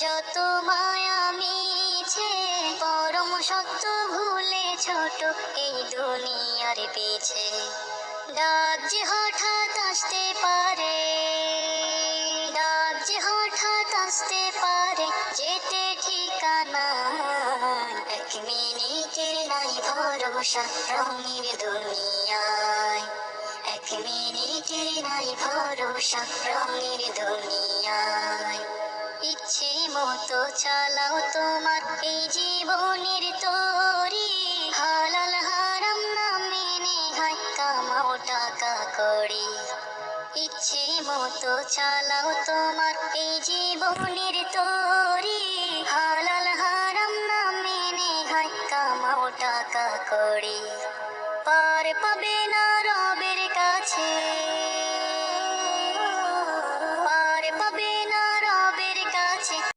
যত মায়া মিছে, পরম সত্য ভুলে ছোট এই দুনিয়ার পিছে। ডাক যে হঠাৎ আসতে পারে, ডাক যে হঠাৎ আসতে পারে, যেতে ঠিকানা এক মিনিটের নাই ভরসা রঙের দুনিয়ায়। এক মিনিটের নাই ভরসা রঙের ইচ্ছে মতো চালাও তোমার এই জীবনের তোরি। হালাল হারাম না মেনে হাই কামাও টাকা করি। ইচ্ছে মতো চালাও তোমার এই জীবনের তোরি। হালাল হারাম না মেনে হাই কামাও টাকা করি। পার পাবে না